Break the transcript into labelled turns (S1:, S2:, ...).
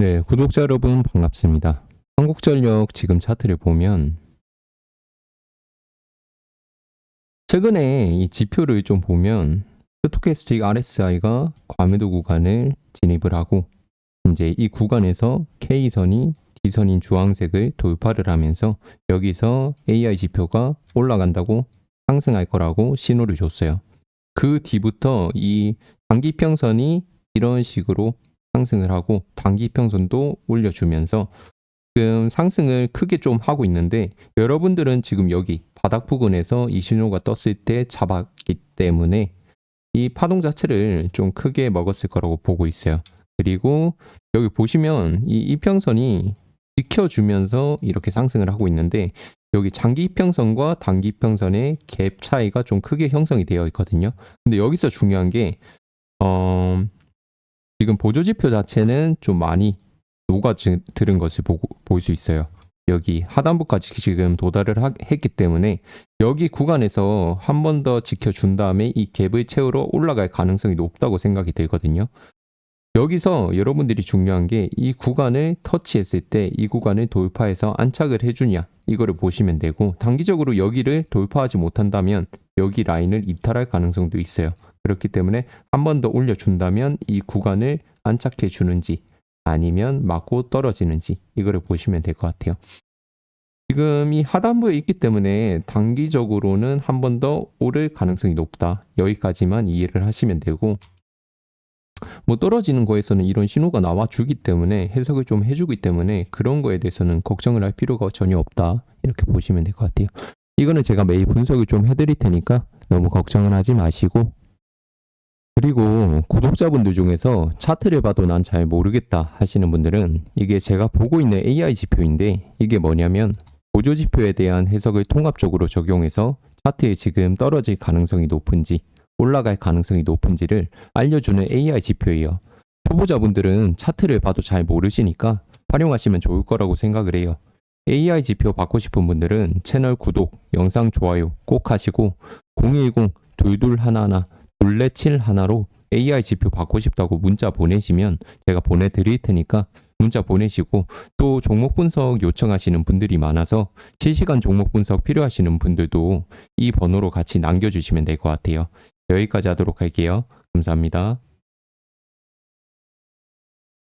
S1: 네, 구독자 여러분 반갑습니다. 한국전력 지금 차트를 보면 최근에 이 지표를 좀 보면 스토캐스틱 RSI가 과매도 구간을 진입을 하고 이제 이 구간에서 K선이 D선인 주황색을 돌파를 하면서 여기서 AI 지표가 올라간다고 상승할 거라고 신호를 줬어요. 그 뒤부터 이 단기평선이 이런 식으로 상승을 하고 단기평선도 올려주면서 지금 상승을 크게 좀 하고 있는데 여러분들은 지금 여기 바닥 부근에서 이 신호가 떴을 때 잡았기 때문에 이 파동 자체를 좀 크게 먹었을 거라고 보고 있어요. 그리고 여기 보시면 이 이평선이 지켜주면서 이렇게 상승을 하고 있는데 여기 장기 이평선과 단기 이평선의 갭 차이가 좀 크게 형성이 되어 있거든요. 근데 여기서 중요한 게 어, 지금 보조지표 자체는 좀 많이 녹아들은 것을 볼 수 있어요. 여기 하단부까지 지금 도달을 하- 했기 때문에 여기 구간에서 한 번 더 지켜준 다음에 이 갭을 채우러 올라갈 가능성이 높다고 생각이 들거든요. 여기서 여러분들이 중요한 게 이 구간을 터치했을 때 이 구간을 돌파해서 안착을 해주냐 이거를 보시면 되고 단기적으로 여기를 돌파하지 못한다면 여기 라인을 이탈할 가능성도 있어요. 그렇기 때문에 한 번 더 올려준다면 이 구간을 안착해 주는지 아니면 맞고 떨어지는지 이거를 보시면 될 것 같아요. 지금 이 하단부에 있기 때문에 단기적으로는 한 번 더 오를 가능성이 높다. 여기까지만 이해를 하시면 되고 뭐 떨어지는 거에서는 이런 신호가 나와 주기 때문에 해석을 좀 해주기 때문에 그런 거에 대해서는 걱정을 할 필요가 전혀 없다. 이렇게 보시면 될 것 같아요. 이거는 제가 매일 분석을 좀 해드릴 테니까 너무 걱정은 하지 마시고 그리고 구독자분들 중에서 차트를 봐도 난 잘 모르겠다 하시는 분들은 이게 제가 보고 있는 AI 지표인데 이게 뭐냐면 보조 지표에 대한 해석을 통합적으로 적용해서 차트에 지금 떨어질 가능성이 높은지 올라갈 가능성이 높은지를 알려주는 AI 지표예요. 초보자분들은 차트를 봐도 잘 모르시니까 활용하시면 좋을 거라고 생각을 해요. AI 지표 받고 싶은 분들은 채널 구독, 영상 좋아요 꼭 하시고 010-2211 둘레칠 하나로 AI 지표 받고 싶다고 문자 보내시면 제가 보내드릴 테니까 문자 보내시고 또 종목 분석 요청하시는 분들이 많아서 실시간 종목 분석 필요하시는 분들도 이 번호로 같이 남겨주시면 될 것 같아요. 여기까지 하도록 할게요. 감사합니다.